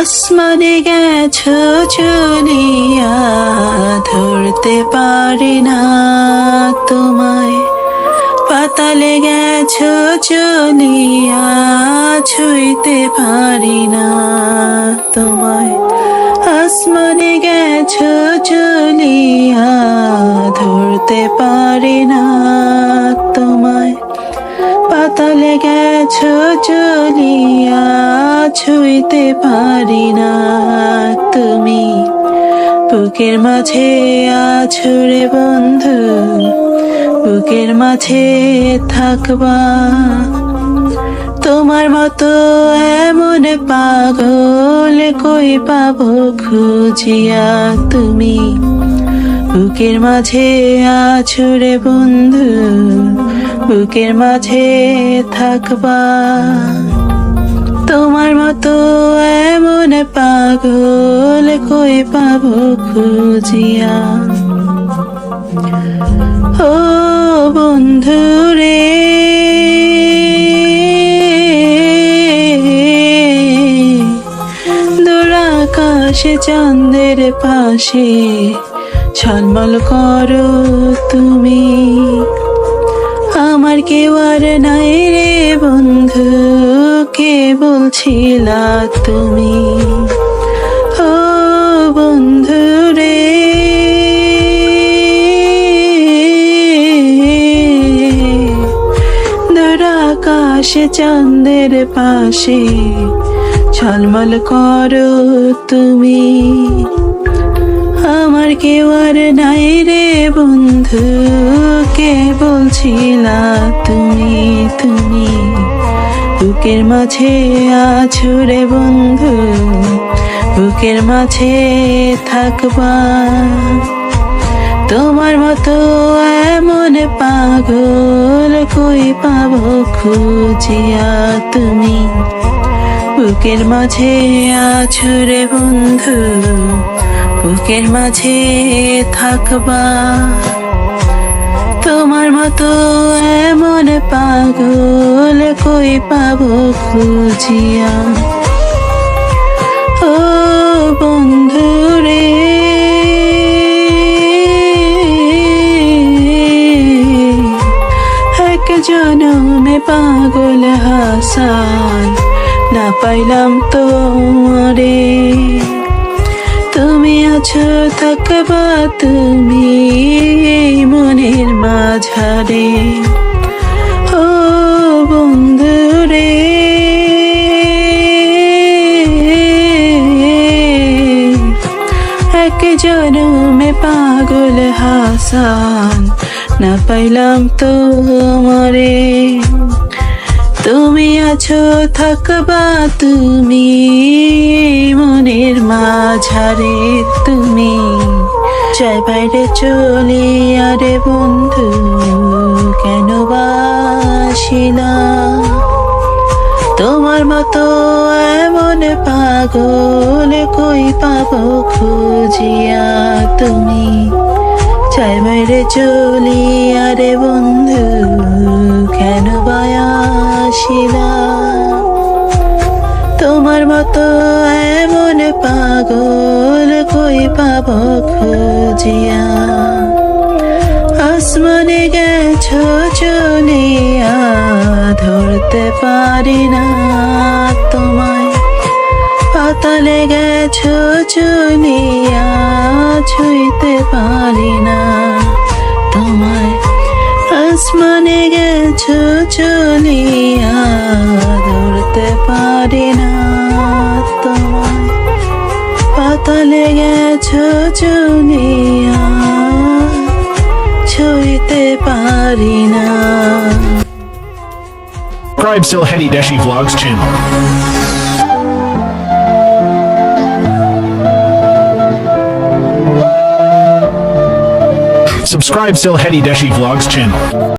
আসমানে গেছ চলিয়া, ধরতে পারি না তোমায়। পাতালে গেছ চলিয়া, ছুঁইতে পারি না তোমায়। আসমানে গেছ চলিয়া, ধরতে পারি না গেছো চলিয়া, ছুঁইতে পারি না তুমি। বুকের মাঝে আছো রে বন্ধু, বুকের মাঝে থাকবা। তোমার মতো এমন পাগল কই পাবো খুঁজিয়া তুমি? বুকের মাঝে আছো রে বন্ধু বুকের মাঝে থাকবা। তোমার মতো এমন পাগল কই পাবো খুঁজিয়া। ও বন্ধু রে দূরাকাশে চাঁদের পাশে, ঝলমল করো তুমি। আমার কেউ আর নাই রে বন্ধু, কে বলছিলা তুমি? ও বন্ধু রে। দূরাকাশে চাঁদের পাশে, ঝলমল করো তুমি। আমার কেউ আর নাই রে বন্ধু। কে বলছিলা তুমি তুমি? বুকের মাঝে আছো রে বন্ধু। বুকের মাঝে থাকবা। তোমার মতো এমন পাগল কই পাব খুঁজিয়া তুমি? বুকের মাঝে আছো রে বন্ধু। বুকের মাঝে থাকবা। তোমার মতো এমন পাগল কই পাবো খুঁজিয়া? ও বন্ধু রে জনমে পাগল হাসান, না পাইলাম তো রে তুমি আছো থাকবা তুমি মনের মাঝারে। ও বন্ধু রে। এক জনমে পাগল হাসান, না পাইলাম তো আমারে। তুমি আছো, থাকবা তুমি, মনের মাঝারে তুমি। চাই বাইরে চলে, আরে বন্ধু, কেন বাসিলা তোমার মতো এমন পাগল কই পাবো খুঁজিয়া তুমি? চাই বাইরে চলি, আরে বন্ধু, কেন তোমার মতো এমন পাগল কই পাব খুঁজিয়া। আসমানে গেছো চলিয়া ধরতে পারি না তোমায়। পাতালে গেছো চলিয়া ছুঁইতে পারি না তোমায়। আসমানে গেছো পারি না Subscribe Still Hetty Deshi Vlogs channel. Subscribe Still Hetty Deshi Vlogs channel.